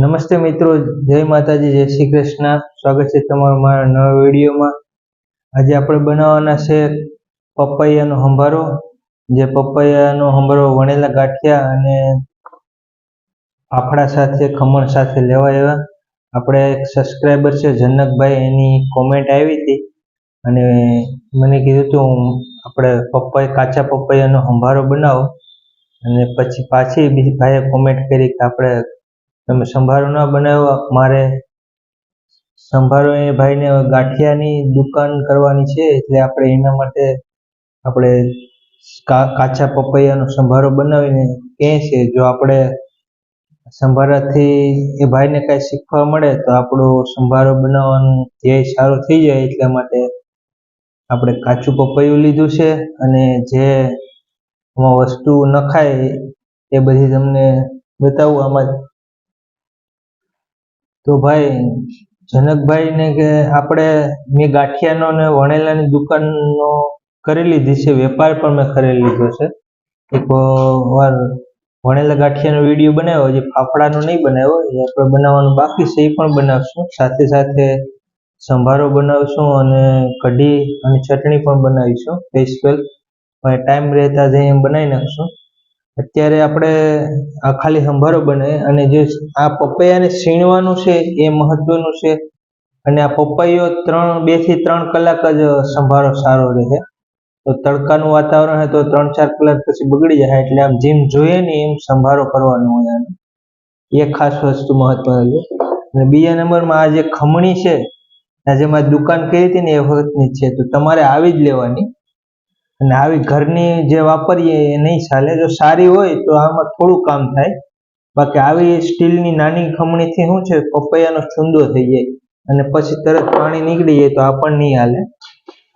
નમસ્તે મિત્રો, જય માતાજી, જય શ્રી કૃષ્ણ. સ્વાગત છે તમારું મારા નવા વિડીયોમાં. આજે આપણે બનાવવાના છે પપૈયાનો હંભારો. જે પપૈયાનો હંભારો વણેલા ગાંઠિયા અને ફાફડા સાથે, ખમણ સાથે લેવા એવા. આપણે એક સબસ્ક્રાઈબર છે, જનકભાઈ, એની કોમેન્ટ આવી હતી. અને મને કીધું હતું આપણે પપૈયા કાચા પપૈયાનો હંભારો બનાવો. અને પછી પાછી બીજી ભાઈએ કોમેન્ટ કરી કે આપણે તમે સંભારો ના બનાવ્યો મારે સંભારો એ ભાઈને ગાંઠિયાની દુકાન કરવાની છે, એટલે આપણે એના માટે આપણે કાચા પપૈયાનો સંભારો બનાવીને કહે છે, જો આપણે સંભારાથી એ ભાઈને કાંઈ શીખવા મળે, તો આપણો સંભારો બનાવવાનું ધ્યેય સારું થઈ જાય, એટલા માટે આપણે કાચું પપૈયું લીધું છે, અને જે વસ્તુ નખાય, એ બધી તમને બતાવું. આમાં તો ભાઈ, જનકભાઈને કે આપણે મેં ગાંઠિયાનો ને વણેલાની દુકાનનો કરી લીધી છે, વેપાર પણ મેં કરી લીધો છે. એક વાર વણેલા ગાંઠિયાનો વીડિયો બનાવ્યો, જે ફાફડાનો નહીં બનાવ્યો, એ આપણે બનાવવાનું બાકી છે, એ પણ બનાવશું. સાથે સાથે સંભારો બનાવશું અને કઢી અને ચટણી પણ બનાવીશું સ્પેશિયલ ટાઈમ રહેતા જઈ એમ બનાવી નાખશું. અત્યારે આપણે આ ખાલી સંભારો બને અને જે આ પપૈયાને સીણવાનું છે એ મહત્વનું છે. અને આ પપૈયો ત્રણ, બેથી ત્રણ કલાક જ સંભારો સારો રહે. તો તડકાનું વાતાવરણ હોય તો ત્રણ, ચાર કલાક પછી બગડી જાય એટલે આમ જેમ જોઈએ ને એમ સંભારો કરવાનો હોય આનો એ ખાસ વસ્તુ મહત્વની છે. અને બીજા નંબરમાં આ જે ખમણી છે, આ જે મારી દુકાન કરી હતી ને એ વખતની છે. તો તમારે આવી જ લેવાની. અને આવી ઘરની જે વાપરીએ એ નહીં ચાલે. જો સારી હોય તો આમાં થોડું કામ થાય. બાકી આવી સ્ટીલની નાની ખમણીથી શું છે? પપૈયાનો છુંદો થઈ જાય અને પછી તરત પાણી નીકળી જાય તો આ પણ નહીં હાલે.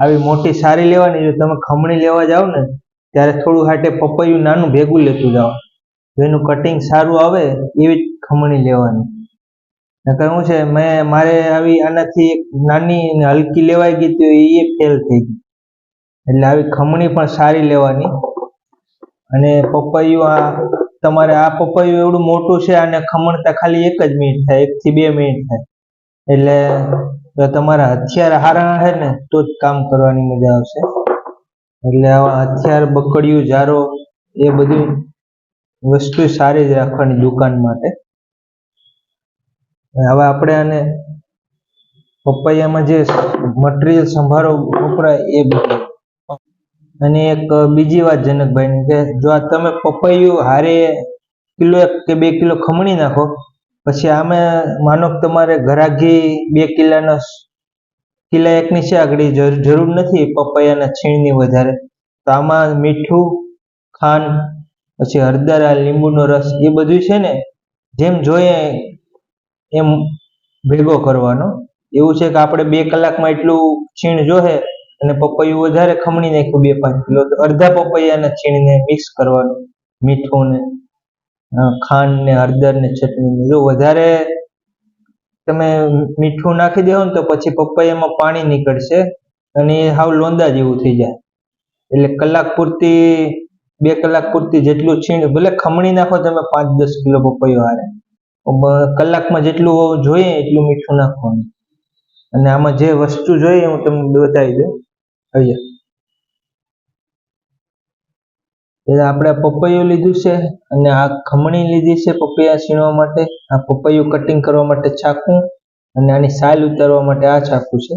આવી મોટી સારી લેવાની જો તમે ખમણી લેવા જાઓ ને, ત્યારે થોડું હાટે પપૈયું નાનું ભેગું લેતું જાઓ. એનું કટિંગ સારું આવે, એવી જ ખમણી લેવાની. નકર શું છે? મેં મારે આવી આનાથી એક નાની હલકી લેવાઈ ગઈ તો એ ફેલ થઈ ગઈ. એટલે આવી ખમણી પણ સારી લેવાની. અને પપૈયું આ, તમારે આ પપૈયું એવડું મોટું છે અને ખમણતા ખાલી એક જ મિનિટ થાય, એક થી બે મિનિટ થાય. એટલે તમારા હથિયાર હારા છે ને, તો જ કામ કરવાની મજા આવશે. એટલે આવા હથિયાર, બકડિયું, જારો, એ બધી વસ્તુ સારી જ રાખવાની દુકાન માટે. હવે આપણે આને પપૈયામાં જે મટીરિયલ સંભારો વપરાય એ બધું અને એક બીજી વાત જનકભાઈની કે જો આ તમે પપૈયું હારે કિલો એક કે બે કિલો ખમણી નાખો, પછી આમે માનો કે તમારે ઘરાઘી બે કિલ્લાનો કિલ્લા એકની આગળ જરૂર નથી પપૈયાના છીણની વધારે. તો આમાં મીઠું, ખાંડ, પછી હળદર લીંબુનો રસ એ બધું છે ને, જેમ જોઈએ એમ ભેગો કરવાનો. એવું છે કે આપણે બે કલાકમાં એટલું છીણ જોહે અને પપૈયું વધારે ખમણી નાખ્યું બે પાંચ કિલો, તો અડધા પપૈયાના છીણને મિક્સ કરવાનું મીઠું ને ખાંડ ને હળદર ને ચટણી ને જો વધારે તમે મીઠું નાખી દેવો ને તો પછી પપૈયામાં પાણી નીકળશે અને એ હાવ લોંદા જેવું થઈ જાય. એટલે કલાક પૂરતી, બે કલાક પૂરતી જેટલું છીણ, ભલે ખમણી નાખો તમે પાંચ દસ કિલો પપૈયો હારે કલાકમાં જેટલું જોઈએ એટલું મીઠું નાખવાનું. અને આમાં જે વસ્તુ જોઈએ હું તમને બતાવી દઉં આપણે પપૈયું લીધું છે અને આ ખમણી લીધી છે પપૈયા છીણવા માટે. આ પપૈયું કટિંગ કરવા માટે ચાકુ અને આની સાલ ઉતારવા માટે આ ચાકુ છે.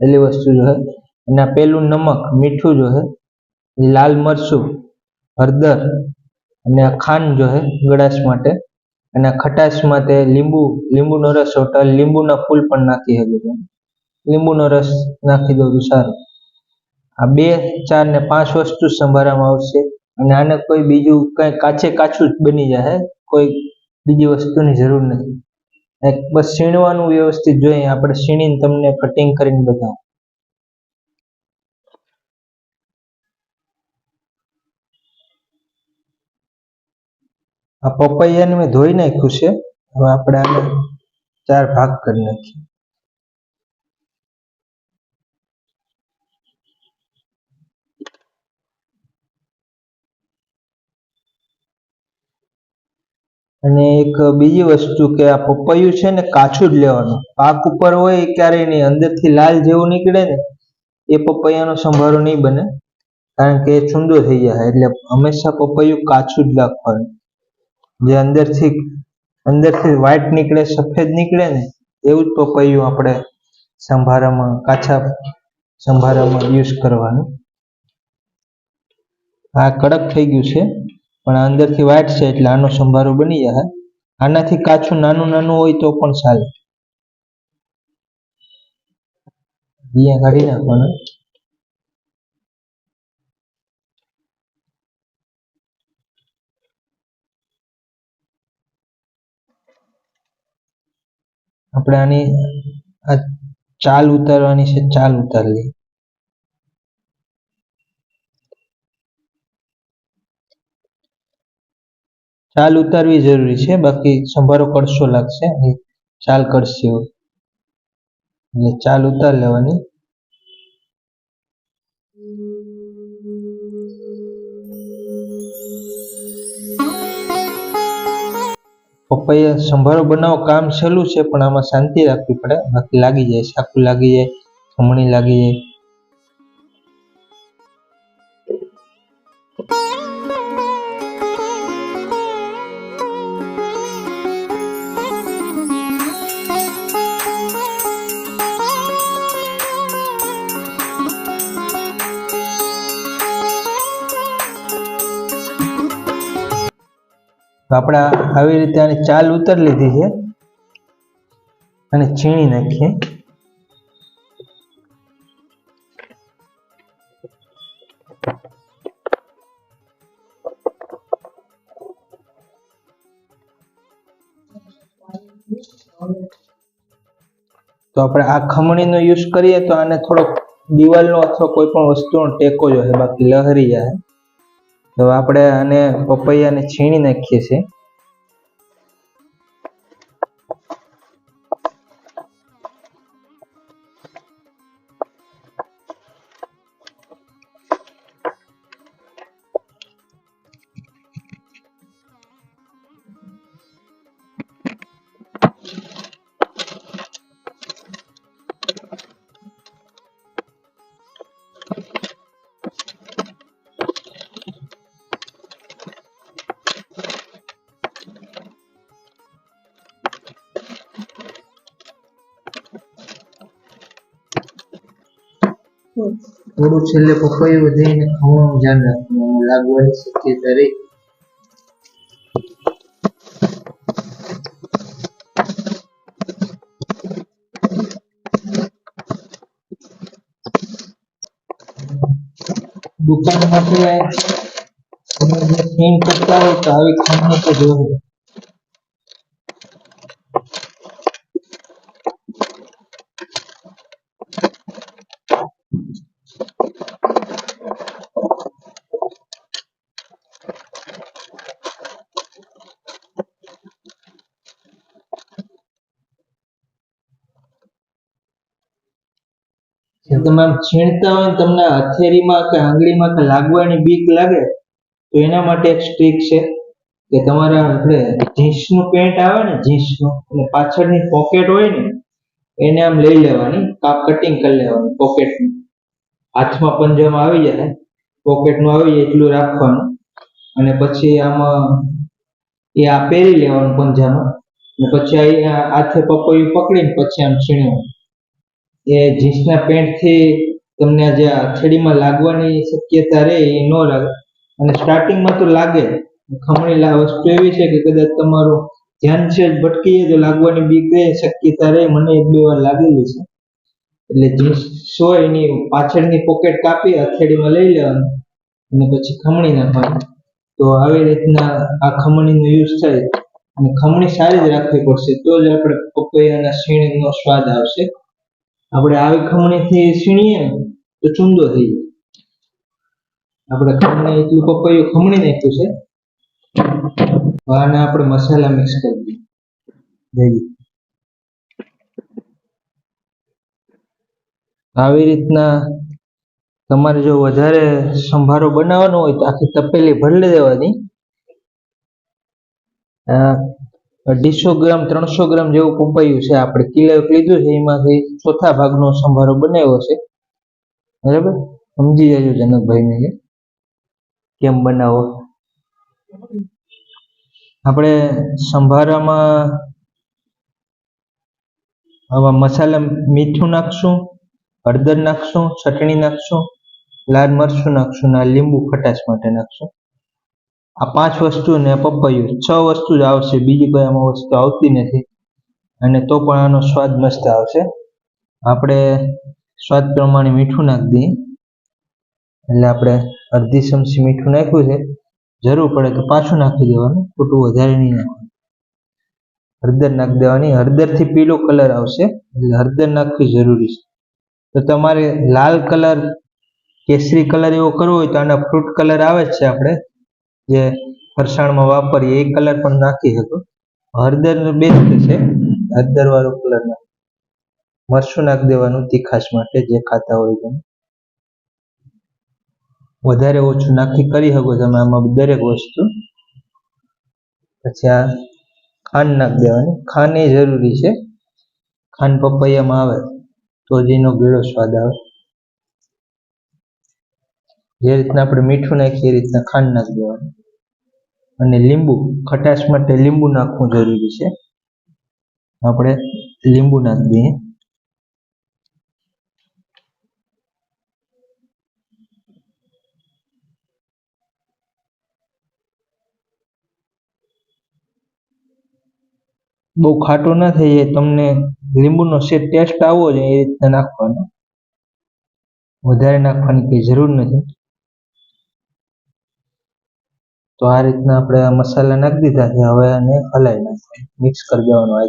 પહેલી વસ્તુ જોઈએ અને આ પેલું નમક, મીઠું જોઈએ લાલ મરચું, હળદર અને આ ખાંડ જોઈએ ગળાશ માટે. અને ખટાશ માટે લીંબુ, લીંબુનો રસ, હોટલ લીંબુના ફૂલ પણ નાખી શકે છે લીંબુનો રસ નાખી દઉં તો સારું. આ બે, ચાર ને પાંચ વસ્તુ સંભાળવામાં આવશે. અને આને કોઈ બીજું કઈ કાચે કાચું જ બની જાય કોઈ બીજી વસ્તુની જરૂર નથી. બસ સીણવાનું વ્યવસ્થિત જોઈએ, આપણે સીણીને તમને કટિંગ કરીને બતાવું. આ પપૈયાને મેં ધોઈ નાખ્યું છે. હવે આપણે આને ચાર ભાગ કરી નાખીએ. અને એક બીજી વસ્તુ કે આ પપૈયું છે ને કાચું જ લેવાનું. પાક ઉપર હોય ક્યારેય નહીં અંદરથી લાલ જેવું નીકળે ને, એ પપૈયાનો સંભારો નહીં બને. કારણ કે એ છૂંદો થઈ જાય, એટલે હંમેશા પપૈયું કાચું જ રાખવાનું. જે અંદરથી અંદરથી વ્હાઈટ નીકળે, સફેદ નીકળે ને, એવું જ પપૈયું આપણે સંભારામાં, કાચા સંભારામાં યુઝ કરવાનું. આ કડક થઈ ગયું છે. પણ આ અંદરથી વાઇટ છે એટલે આનો સંભારો બની જાય. આનાથી કાચું નાનું નાનું હોય તો પણ ચાલે. અહીંયા કાઢી નાખવાના. આપણે આની આ ચાલ ઉતારવાની છે, ચાલ ઉતારી લઈએ ચાલ ઉતારવી જરૂરી છે. બાકી સંભારો કડશો લાગશે. ચાલ કડશે એટલે ચાલ ઉતાર લેવાની. પપૈયા સંભારો બનાવો કામ સહેલું છે, પણ આમાં શાંતિ રાખવી પડે. બાકી લાગી જાય સાકું લાગી જાય, ખમણી લાગી જાય. તો આપણે આવી રીતે આની ચાલ ઉતર લીધી છે. અને છીણી નાખીએ. તો આપણે આ ખમણીનો યુઝ કરીએ તો આને થોડોક દિવાલનો અથવા કોઈ પણ વસ્તુનો ટેકો જોઈએ બાકી લહરી જાય. તો આપણે આને પપૈયાને છીણી નાખીએ છીએ. થોડું છેલ્લે પપૈયું વધીને ખમણું ધ્યાન રાખવાનું. લાગવાની શક્યતા રહી. હોય તો આવી ખમણી તો જોવે. તમે છીણતા હોય તમને હથેળીમાં કે આંગળીમાં કે લાગવાની બીક લાગે, તો એના માટે એક સ્ટ્રીક છે કે તમારા આપણે જીન્સનું પેન્ટ આવે ને, જીન્સનું, અને પાછળની પોકેટ હોય ને, એને આમ લઈ લેવાની, કાપ કટિંગ કરી લેવાની પોકેટની હાથમાં પંજામાં આવી જાય પોકેટનું આવી જાય એટલું રાખવાનું. અને પછી આમાં એ આ પહેરી લેવાનું પંજામાં. અને પછી આ હાથે પપૈયું પકડીને પછી આમ છીણવાનું. એ જીન્સના પેન્ટથી તમને જે હથેળીમાં લાગવાની શક્યતા રહે એ ન લાગે. અને સ્ટાર્ટિંગમાં તો લાગે. ખમણી વસ્તુ એવી છે કે કદાચ તમારું ધ્યાન છે જ ભટકીએ તો લાગવાની બીક રહે, શક્યતા રહે. મને એક બે વાર લાગેલી છે. એટલે જીન્સ હોય એની પાછળની પોકેટ કાપી હથેળીમાં લઈ લેવાનું અને પછી ખમણી નાખવાની. તો આવી રીતના આ ખમણીનો યુઝ થાય. અને ખમણી સારી જ રાખવી પડશે. તો જ આપણે પપૈયાના શીણનો સ્વાદ આવશે. આપણે આવી ખમણીથી સીણીએ ને તો ચૂંદો થઈ જાય. આપણે ખમણી એટલું પપૈયું ખમણી નાખ્યું છે? આને આપણે મસાલા મિક્સ કરી દઈએ. આવી રીતના તમારે જો વધારે સંભારો બનાવવાનો હોય તો આખી તપેલી ભરી દેવાની અઢીસો ગ્રામ, ત્રણસો ગ્રામ જેવું પપૈયું છે. આપણે કિલો લીધું છે, એમાંથી ચોથા ભાગનો સંભારો બનાવ્યો છે. બરાબર? સમજી જજો જનકભાઈને કે કેમ બનાવો? આપણે સંભારામાં આવા મસાલા મીઠું નાખશું, હળદર નાખશું, ચટણી નાખશું, લાલ મરચું નાખશું, ના લીંબુ ખટાશ માટે નાખશું. આ પાંચ વસ્તુ ને પપૈયું છ વસ્તુ જ આવશે. બીજી કોઈ આમાં વસ્તુ આવતી નથી. અને તો પણ આનો સ્વાદ મસ્ત આવશે. આપણે સ્વાદ પ્રમાણે મીઠું નાખી દઈએ. એટલે આપણે અડધી ચમચી મીઠું નાખ્યું છે. જરૂર પડે તો પાછું નાખી દેવાનું. ખોટું વધારે નહીં નાખવાનું. હળદર નાખી દેવાની. હળદરથી પીળો કલર આવશે. એટલે હળદર નાખવી જરૂરી છે. તો તમારે લાલ કલર, કેસરી કલર એવો કરવો હોય તો આના ફ્રૂટ કલર આવે જ છે આપણે. જે ફરસાણમાં વાપરીએ, એ કલર પણ નાખી શકો હળદર બેસ્ટ છે. હળદર વાળો કલર નાખ. મરચું નાખી દેવાનું તીખાશ માટે, જે ખાતા હોય તમે. વધારે ઓછું નાખી કરી શકો તમે આમાં દરેક વસ્તુ. પછી આ ખાંડ નાખી દેવાની. ખાંડ એ જરૂરી છે. ખાંડ પપૈયામાં આવે, તો જ એનો ગળો સ્વાદ આવે. જે રીતના આપણે મીઠું નાખીએ એ રીતના ખાંડ નાખી દેવાનું. અને લીંબુ, ખટાશ માટે લીંબુ નાખવું જરૂરી છે. આપણે લીંબુ નાખી દઈએ. બહુ ખાટો ના થઈ જાય, તમને લીંબુનો શેર ટેસ્ટ આવવો જોઈએ એ રીતના નાખવાનો. વધારે નાખવાની કઈ જરૂર નથી. તો આ રીતના આપણે મસાલા નાખી દીધા છે, હવે આને હલાવી નાખવાનું મિક્સ કરી દેવાનું આ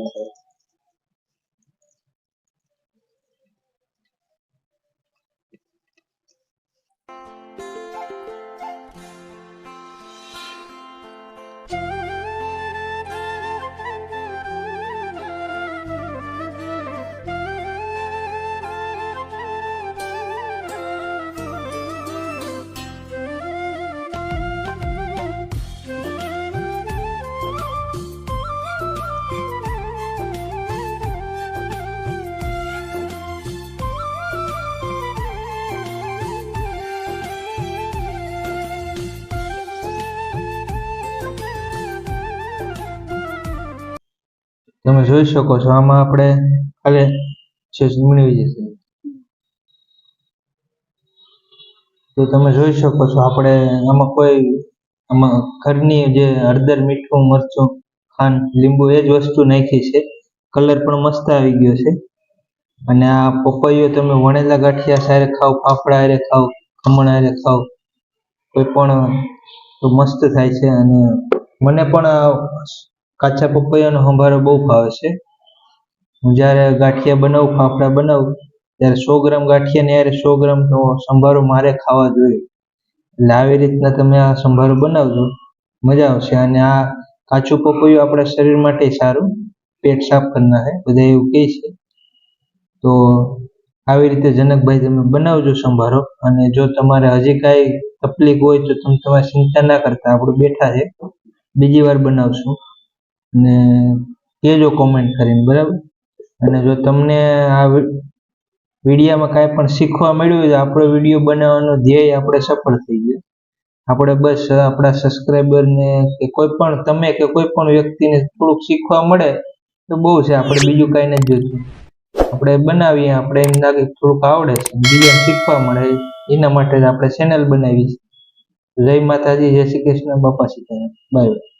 જોઈ શકો છો. આમાં આપણે ખાલી ઉમળી જશે તો તમે જોઈ શકો છો, આપણે આમાં કોઈ, આમાં ઘરની જે હળદર, મીઠું, મરચું, ખાંડ, લીંબુ એ જ વસ્તુ નાખી છે. કલર પણ મસ્ત આવી ગયો છે. અને આ પપૈયો તમે વણેલા ગાંઠિયા સારે ખાઓ પાપડા હારે ખાઓ ખમણ હારે ખાઓ કોઈ પણ તો મસ્ત થાય છે. અને મને પણ કાચા પપૈયાનો સંભારો બહુ ભાવે છે. જ્યારે ગાંઠિયા બનાવું, ફાફડા બનાવું, ત્યારે સો ગ્રામ ગાંઠિયા ને યારે સો ગ્રામ તો સંભારો મારે ખાવા જોઈએ. એટલે આવી રીતના તમે આ સંભારો બનાવજો. મજા આવશે. અને આ કાચું પપૈયું આપણા શરીર માટે સારું. પેટ સાફ કરના છે બધા એવું કહે છે. તો આવી રીતે જનકભાઈ તમે બનાવજો સંભારો. અને જો તમારે હજી કાંઈ તકલીફ હોય તો તમે તમારે ચિંતા ના કરતા. આપણે બેઠા છે. બીજી વાર બનાવશું. અને કહેજો કોમેન્ટ કરીને, બરાબર? અને જો તમને આ વિડીયામાં કાંઈ પણ શીખવા મળ્યું હોય તો આપણો વીડિયો બનાવવાનો ધ્યેય આપણે સફળ થઈ ગયો. આપણે બસ આપણા સબસ્ક્રાઈબરને કે કોઈ પણ, તમે કે કોઈ પણ વ્યક્તિને થોડુંક શીખવા મળે તો બહુ છે, આપણે બીજું કાંઈ નથી જોતું. આપણે બનાવીએ, આપણે એમ લાગે થોડુંક આવડે છે, બીજા શીખવા મળે, એના માટે જ આપણે ચેનલ બનાવી છે જય માતાજી, જય શ્રી કૃષ્ણ, બાપા સીતારામ. Bye bye